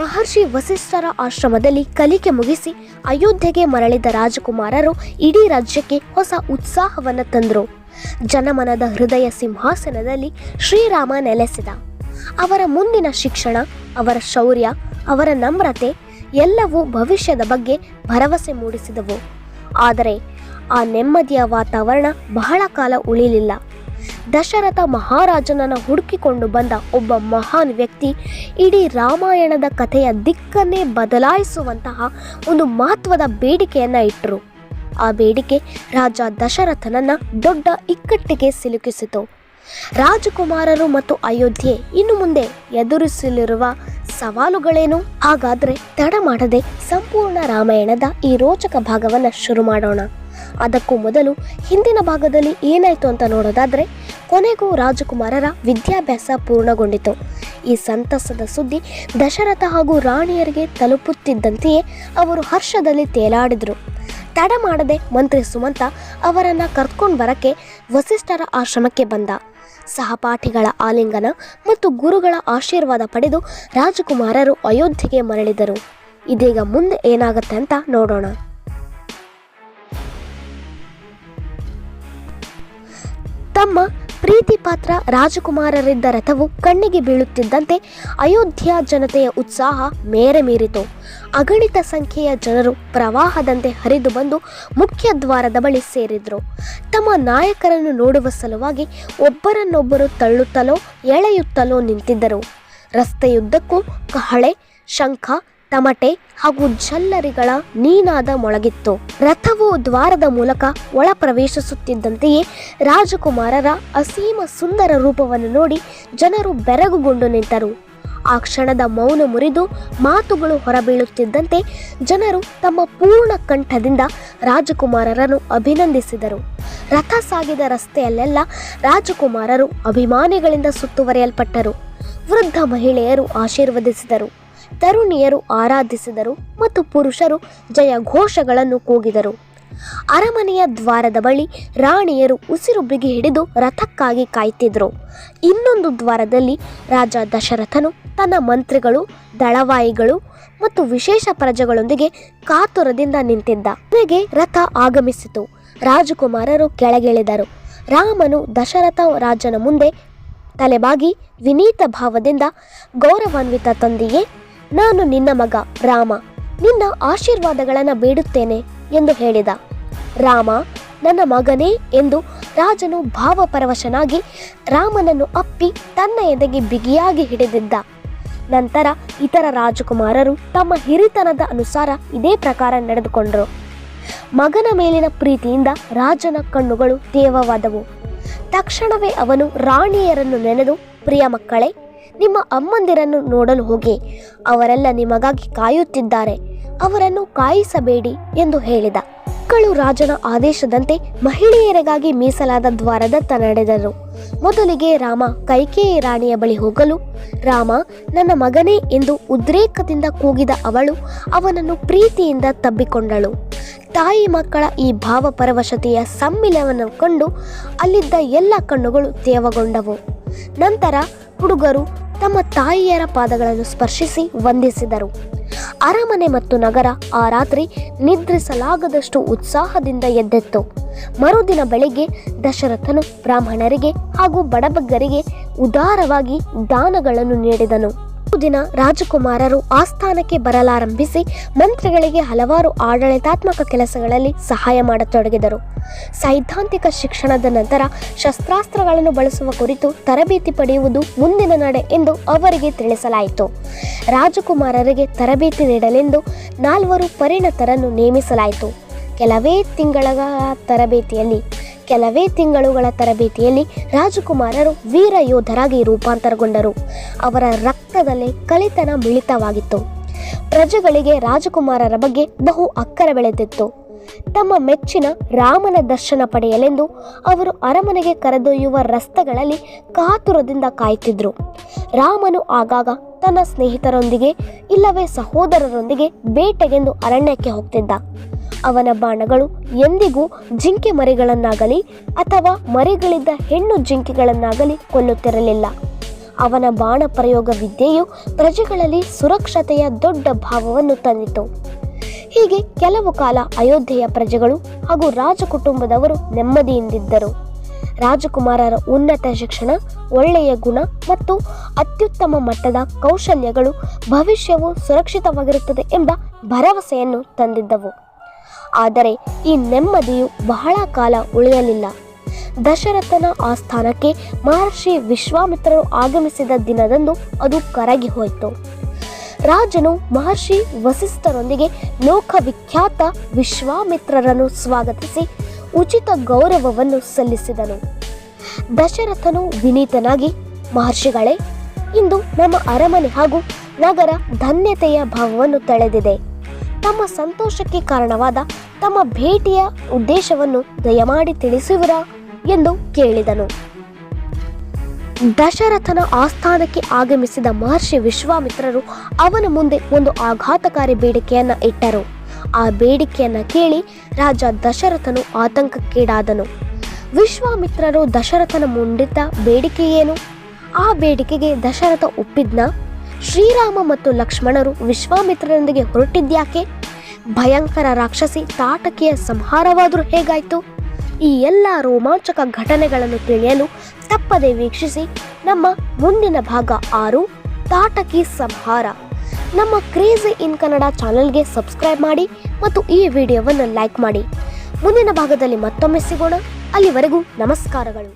ಮಹರ್ಷಿ ವಸಿಷ್ಠರ ಆಶ್ರಮದಲ್ಲಿ ಕಲಿಕೆ ಮುಗಿಸಿ ಅಯೋಧ್ಯೆಗೆ ಮರಳಿದ ರಾಜಕುಮಾರರು ಇಡೀ ರಾಜ್ಯಕ್ಕೆ ಹೊಸ ಉತ್ಸಾಹವನ್ನು ತಂದರು. ಜನಮನದ ಹೃದಯ ಸಿಂಹಾಸನದಲ್ಲಿ ಶ್ರೀರಾಮ ನೆಲೆಸಿದ. ಅವರ ಮುಂದಿನ ಶಿಕ್ಷಣ, ಅವರ ಶೌರ್ಯ, ಅವರ ನಮ್ರತೆ ಎಲ್ಲವೂ ಭವಿಷ್ಯದ ಬಗ್ಗೆ ಭರವಸೆ ಮೂಡಿಸಿದವು. ಆದರೆ ಆ ನೆಮ್ಮದಿಯ ವಾತಾವರಣ ಬಹಳ ಕಾಲ ಉಳಿಲಿಲ್ಲ. ದಶರಥ ಮಹಾರಾಜನನ್ನು ಹುಡುಕಿಕೊಂಡು ಬಂದ ಒಬ್ಬ ಮಹಾನ್ ವ್ಯಕ್ತಿ ಇಡೀ ರಾಮಾಯಣದ ಕಥೆಯ ದಿಕ್ಕನ್ನೇ ಬದಲಾಯಿಸುವಂತಹ ಒಂದು ಮಹತ್ವದ ಬೇಡಿಕೆಯನ್ನು ಇಟ್ಟರು ಆ ಬೇಡಿಕೆ ರಾಜ ದಶರಥನನ್ನು ದೊಡ್ಡ ಇಕ್ಕಟ್ಟಿಗೆ ಸಿಲುಕಿಸಿತು. ರಾಜಕುಮಾರರು ಮತ್ತು ಅಯೋಧ್ಯೆ ಇನ್ನು ಮುಂದೆ ಎದುರಿಸಲಿರುವ ಸವಾಲುಗಳೇನು? ಹಾಗಾದರೆ ತಡ ಮಾಡದೆ ಸಂಪೂರ್ಣ ರಾಮಾಯಣದ ಈ ರೋಚಕ ಭಾಗವನ್ನು ಶುರು ಮಾಡೋಣ. ಅದಕ್ಕೂ ಮೊದಲು ಹಿಂದಿನ ಭಾಗದಲ್ಲಿ ಏನಾಯಿತು ಅಂತ ನೋಡೋದಾದ್ರೆ ಕೊನೆಗೂ ರಾಜಕುಮಾರರ ವಿದ್ಯಾಭ್ಯಾಸ ಪೂರ್ಣಗೊಂಡಿತು. ಈ ಸಂತಸದ ಸುದ್ದಿ ದಶರಥ ಹಾಗೂ ರಾಣಿಯರಿಗೆ ತಲುಪುತ್ತಿದ್ದಂತೆಯೇ ಅವರು ಹರ್ಷದಲ್ಲಿ ತೇಲಾಡಿದರು. ತಡ ಮಾಡದೆ ಮಂತ್ರಿ ಸುಮಂತ ಅವರನ್ನು ಕರ್ಕೊಂಡು ಬರಕ್ಕೆ ವಸಿಷ್ಠರ ಆಶ್ರಮಕ್ಕೆ ಬಂದ. ಸಹಪಾಠಿಗಳ ಆಲಿಂಗನ ಮತ್ತು ಗುರುಗಳ ಆಶೀರ್ವಾದ ಪಡೆದು ರಾಜಕುಮಾರರು ಅಯೋಧ್ಯೆಗೆ ಮರಳಿದರು. ಇದೀಗ ಮುಂದೆ ಏನಾಗುತ್ತೆ ಅಂತ ನೋಡೋಣ. ತಮ್ಮ ಪ್ರೀತಿ ಪಾತ್ರ ರಾಜಕುಮಾರರಿದ್ದ ರಥವು ಕಣ್ಣಿಗೆ ಬೀಳುತ್ತಿದ್ದಂತೆ ಅಯೋಧ್ಯ ಜನತೆಯ ಉತ್ಸಾಹ ಮೇರೆ ಮೀರಿತು. ಅಗಣಿತ ಸಂಖ್ಯೆಯ ಜನರು ಪ್ರವಾಹದಂತೆ ಹರಿದು ಬಂದು ಮುಖ್ಯ ದ್ವಾರದ ಬಳಿ ಸೇರಿದ್ರು. ತಮ್ಮ ನಾಯಕರನ್ನು ನೋಡುವ ಸಲುವಾಗಿ ಒಬ್ಬರನ್ನೊಬ್ಬರು ತಳ್ಳುತ್ತಲೋ ಎಳೆಯುತ್ತಲೋ ನಿಂತಿದ್ದರು. ರಸ್ತೆಯುದ್ದಕ್ಕೂ ಕಹಳೆ, ಶಂಖ ತಮಟೆ ಹಾಗೂ ಜಲ್ಲರಿಗಳ ನೀನಾದ ಮೊಳಗಿತ್ತು. ರಥವು ದ್ವಾರದ ಮೂಲಕ ಒಳ ಪ್ರವೇಶಿಸುತ್ತಿದ್ದಂತೆಯೇ ರಾಜಕುಮಾರರ ಅಸೀಮ ಸುಂದರ ರೂಪವನ್ನು ನೋಡಿ ಜನರು ಬೆರಗುಗೊಂಡು ನಿಂತರು. ಆ ಕ್ಷಣದ ಮೌನ ಮುರಿದು ಮಾತುಗಳು ಹೊರಬೀಳುತ್ತಿದ್ದಂತೆ ಜನರು ತಮ್ಮ ಪೂರ್ಣ ಕಂಠದಿಂದ ರಾಜಕುಮಾರರನ್ನು ಅಭಿನಂದಿಸಿದರು. ರಥ ಸಾಗಿದ ರಸ್ತೆಯಲ್ಲೆಲ್ಲ ರಾಜಕುಮಾರರು ಅಭಿಮಾನಿಗಳಿಂದ ಸುತ್ತುವರಿಯಲ್ಪಟ್ಟರು. ವೃದ್ಧ ಮಹಿಳೆಯರು ಆಶೀರ್ವದಿಸಿದರು. ತರುಣಿಯರು ಆರಾಧಿಸಿದರು ಮತ್ತು ಪುರುಷರು ಜಯ ಘೋಷಗಳನ್ನು ಕೂಗಿದರು. ಅರಮನೆಯ ದ್ವಾರದ ಬಳಿ ರಾಣಿಯರು ಉಸಿರು ಬಿಗಿ ಹಿಡಿದು ರಥಕ್ಕಾಗಿ ಕಾಯ್ತಿದ್ರು. ಇನ್ನೊಂದು ದ್ವಾರದಲ್ಲಿ ರಾಜ ದಶರಥನು ತನ್ನ ಮಂತ್ರಿಗಳು, ದಳವಾಯಿಗಳು ಮತ್ತು ವಿಶೇಷ ಪ್ರಜೆಗಳೊಂದಿಗೆ ಕಾತುರದಿಂದ ನಿಂತಿದ್ದ. ಕೊನೆಗೆ ರಥ ಆಗಮಿಸಿತು. ರಾಜಕುಮಾರರು ಕೆಳಗಿಳಿದರು. ರಾಮನು ದಶರಥ ರಾಜನ ಮುಂದೆ ತಲೆಬಾಗಿ ವಿನೀತ ಭಾವದಿಂದ ಗೌರವಾನ್ವಿತ ತಂದೆಯೇ ನಾನು ನಿನ್ನ ಮಗ, ರಾಮ. ನಿನ್ನ ಆಶೀರ್ವಾದಗಳನ್ನು ಬೇಡುತ್ತೇನೆ ಎಂದು ಹೇಳಿದ. ರಾಮ, ನನ್ನ ಮಗನೇ ಎಂದು ರಾಜನು ಭಾವಪರವಶನಾಗಿ ರಾಮನನ್ನು ಅಪ್ಪಿ ತನ್ನ ಎದೆಗೆ ಬಿಗಿಯಾಗಿ ಹಿಡಿದಿದ್ದ. ನಂತರ ಇತರ ರಾಜಕುಮಾರರು ತಮ್ಮ ಹಿರಿತನದ ಅನುಸಾರ ಇದೇ ಪ್ರಕಾರ ನಡೆದುಕೊಂಡರು. ಮಗನ ಮೇಲಿನ ಪ್ರೀತಿಯಿಂದ ರಾಜನ ಕಣ್ಣುಗಳು ತೇವವಾದವು ತಕ್ಷಣವೇ ಅವನು ರಾಣಿಯರನ್ನು ನೆನೆದು, ಪ್ರಿಯ ಮಕ್ಕಳೇ ನಿಮ್ಮ ಅಮ್ಮಂದಿರನ್ನು ನೋಡಲು ಹೋಗಿ. ಅವರೆಲ್ಲ ನಿಮಗಾಗಿ ಕಾಯುತ್ತಿದ್ದಾರೆ. ಅವರನ್ನು ಕಾಯಿಸಬೇಡಿ ಎಂದು ಹೇಳಿದ. ಮಕ್ಕಳು ರಾಜನ ಆದೇಶದಂತೆ ಮಹಿಳೆಯರಿಗಾಗಿ ಮೀಸಲಾದ ದ್ವಾರದತ್ತ ನಡೆದರು. ಮೊದಲಿಗೆ ರಾಮ ಕೈಕೇಯಿ ರಾಣಿಯ ಬಳಿ ಹೋಗಲು, ರಾಮ, ನನ್ನ ಮಗನೇ ಎಂದು ಉದ್ರೇಕದಿಂದ ಕೂಗಿದ ಅವಳು ಅವನನ್ನು ಪ್ರೀತಿಯಿಂದ ತಬ್ಬಿಕೊಂಡಳು. ತಾಯಿ ಮಕ್ಕಳ ಈ ಭಾವಪರವಶತೆಯ ಸಮ್ಮಿಲವನ್ನು ಕಂಡು ಅಲ್ಲಿದ್ದ ಎಲ್ಲ ಕಣ್ಣುಗಳು ತೇವಗೊಂಡವು. ನಂತರ ಹುಡುಗರು ತಮ್ಮ ತಾಯಿಯರ ಪಾದಗಳನ್ನು ಸ್ಪರ್ಶಿಸಿ ವಂದಿಸಿದರು. ಅರಮನೆ ಮತ್ತು ನಗರ ಆ ರಾತ್ರಿ ನಿದ್ರಿಸಲಾಗದಷ್ಟು ಉತ್ಸಾಹದಿಂದ ಎದ್ದೆತ್ತು. ಮರುದಿನ ಬೆಳಿಗ್ಗೆ ದಶರಥನು ಬ್ರಾಹ್ಮಣರಿಗೆ ಹಾಗೂ ಬಡಬಗ್ಗರಿಗೆ ಉದಾರವಾಗಿ ದಾನಗಳನ್ನು ನೀಡಿದನು. ದಿನ ರಾಜಕುಮಾರರು ಆಸ್ಥಾನಕ್ಕೆ ಬರಲಾರಂಭಿಸಿ ಮಂತ್ರಿಗಳಿಗೆ ಹಲವಾರು ಆಡಳಿತಾತ್ಮಕ ಕೆಲಸಗಳಲ್ಲಿ ಸಹಾಯ ಮಾಡತೊಡಗಿದರು. ಸೈದ್ಧಾಂತಿಕ ಶಿಕ್ಷಣದ ನಂತರ ಶಸ್ತ್ರಾಸ್ತ್ರಗಳನ್ನು ಬಳಸುವ ಕುರಿತು ತರಬೇತಿ ಪಡೆಯುವುದು ಮುಂದಿನ ನಡೆ ಎಂದು ಅವರಿಗೆ ತಿಳಿಸಲಾಯಿತು. ರಾಜಕುಮಾರರಿಗೆ ತರಬೇತಿ ನೀಡಲೆಂದು ನಾಲ್ವರು ಪರಿಣತರನ್ನು ನೇಮಿಸಲಾಯಿತು. ಕೆಲವೇ ತಿಂಗಳ ತರಬೇತಿಯಲ್ಲಿ ಕೆಲವೇ ತಿಂಗಳುಗಳ ತರಬೇತಿಯಲ್ಲಿ ರಾಜಕುಮಾರರು ವೀರ ಯೋಧರಾಗಿ ರೂಪಾಂತರಗೊಂಡರು. ಅವರ ರಕ್ತದಲ್ಲಿ ಕಲಿತನ ಮಿಳಿತವಾಗಿತ್ತು. ಪ್ರಜೆಗಳಿಗೆ ರಾಜಕುಮಾರರ ಬಗ್ಗೆ ಬಹು ಅಕ್ಕರ ಬೆಳೆದಿತ್ತು. ತಮ್ಮ ಮೆಚ್ಚಿನ ರಾಮನ ದರ್ಶನ ಪಡೆಯಲೆಂದು ಅವರು ಅರಮನೆಗೆ ಕರೆದೊಯ್ಯುವ ರಸ್ತೆಗಳಲ್ಲಿ ಕಾತುರದಿಂದ ಕಾಯುತ್ತಿದ್ದರು ರಾಮನು ಆಗಾಗ ತನ್ನ ಸ್ನೇಹಿತರೊಂದಿಗೆ, ಇಲ್ಲವೇ ಸಹೋದರರೊಂದಿಗೆ ಬೇಟೆಗೆಂದು ಅರಣ್ಯಕ್ಕೆ ಹೋಗ್ತಿದ್ದ. ಅವನ ಬಾಣಗಳು ಎಂದಿಗೂ ಜಿಂಕೆ ಮರಿಗಳನ್ನಾಗಲಿ ಅಥವಾ ಮರಿಗಳಿದ್ದ ಹೆಣ್ಣು ಜಿಂಕೆಗಳನ್ನಾಗಲಿ ಕೊಲ್ಲುತ್ತಿರಲಿಲ್ಲ. ಅವನ ಬಾಣ ಪ್ರಯೋಗ ವಿದ್ಯೆಯು ಪ್ರಜೆಗಳಲ್ಲಿ ಸುರಕ್ಷತೆಯ ದೊಡ್ಡ ಭಾವವನ್ನು ತಂದಿತು. ಹೀಗೆ ಕೆಲವು ಕಾಲ ಅಯೋಧ್ಯೆಯ ಪ್ರಜೆಗಳು ಹಾಗೂ ರಾಜಕುಟುಂಬದವರು ನೆಮ್ಮದಿಯಿಂದಿದ್ದರು. ರಾಜಕುಮಾರರ ಉನ್ನತ ಶಿಕ್ಷಣ, ಒಳ್ಳೆಯ ಗುಣ ಮತ್ತು ಅತ್ಯುತ್ತಮ ಮಟ್ಟದ ಕೌಶಲ್ಯಗಳು ಭವಿಷ್ಯವು ಸುರಕ್ಷಿತವಾಗಿರುತ್ತದೆ ಎಂಬ ಭರವಸೆಯನ್ನು ತಂದಿದ್ದವು. ಆದರೆ ಈ ನೆಮ್ಮದಿಯು ಬಹಳ ಕಾಲ ಉಳಿಯಲಿಲ್ಲ. ದಶರಥನ ಆಸ್ಥಾನಕ್ಕೆ ಮಹರ್ಷಿ ವಿಶ್ವಾಮಿತ್ರರು ಆಗಮಿಸಿದ ದಿನದಂದು ಅದು ಕರಗಿ ಹೋಯಿತು. ರಾಜನು ಮಹರ್ಷಿ ವಸಿಷ್ಠರೊಂದಿಗೆ ಲೋಕವಿಖ್ಯಾತ ವಿಶ್ವಾಮಿತ್ರರನ್ನು ಸ್ವಾಗತಿಸಿ ಉಚಿತ ಗೌರವವನ್ನು ಸಲ್ಲಿಸಿದನು. ದಶರಥನು ವಿನೀತನಾಗಿ, ಮಹರ್ಷಿಗಳೇ, ಇಂದು ನಮ್ಮ ಅರಮನೆ ಹಾಗೂ ನಗರ ಧನ್ಯತೆಯ ಭಾವವನ್ನು ತಳೆದಿದೆ. ತಮ್ಮ ಸಂತೋಷಕ್ಕೆ ಕಾರಣವಾದ ತಮ್ಮ ಭೇಟಿಯ ಉದ್ದೇಶವನ್ನು ದಯಮಾಡಿ ತಿಳಿಸುವಿರಾ? ಎಂದು ಕೇಳಿದನು. ದಶರಥನ ಆಸ್ಥಾನಕ್ಕೆ ಆಗಮಿಸಿದ ಮಹರ್ಷಿ ವಿಶ್ವಾಮಿತ್ರರು ಅವನ ಮುಂದೆ ಒಂದು ಆಘಾತಕಾರಿ ಬೇಡಿಕೆಯನ್ನ ಇಟ್ಟರು. ಆ ಬೇಡಿಕೆಯನ್ನ ಕೇಳಿ ರಾಜ ದಶರಥನು ಆತಂಕಕ್ಕೀಡಾದನು. ವಿಶ್ವಾಮಿತ್ರರು ದಶರಥನ ಮುಂಡಿದ್ದ ಬೇಡಿಕೆ ಏನು? ಆ ಬೇಡಿಕೆಗೆ ದಶರಥ ಒಪ್ಪಿದ್ನ? ಶ್ರೀರಾಮ ಮತ್ತು ಲಕ್ಷ್ಮಣರು ವಿಶ್ವಾಮಿತ್ರರೊಂದಿಗೆ ಹೊರಟಿದ್ಯಾಕೆ? ಭಯಂಕರ ರಾಕ್ಷಸಿ ತಾಟಕಿಯ ಸಂಹಾರವಾದರೂ ಹೇಗಾಯ್ತು? ಈ ಎಲ್ಲ ರೋಮಾಂಚಕ ಘಟನೆಗಳನ್ನು ತಿಳಿಯಲು ತಪ್ಪದೆ ವೀಕ್ಷಿಸಿ ನಮ್ಮ ಮುಂದಿನ ಭಾಗ ಆರು, ತಾಟಕಿ ಸಂಹಾರ. ನಮ್ಮ ಕ್ರೇಜಿ ಇನ್ ಕನ್ನಡ ಚಾನೆಲ್ಗೆ ಸಬ್ಸ್ಕ್ರೈಬ್ ಮಾಡಿ ಮತ್ತು ಈ ವಿಡಿಯೋವನ್ನು ಲೈಕ್ ಮಾಡಿ. ಮುಂದಿನ ಭಾಗದಲ್ಲಿ ಮತ್ತೊಮ್ಮೆ ಸಿಗೋಣ. ಅಲ್ಲಿವರೆಗೂ ನಮಸ್ಕಾರಗಳು.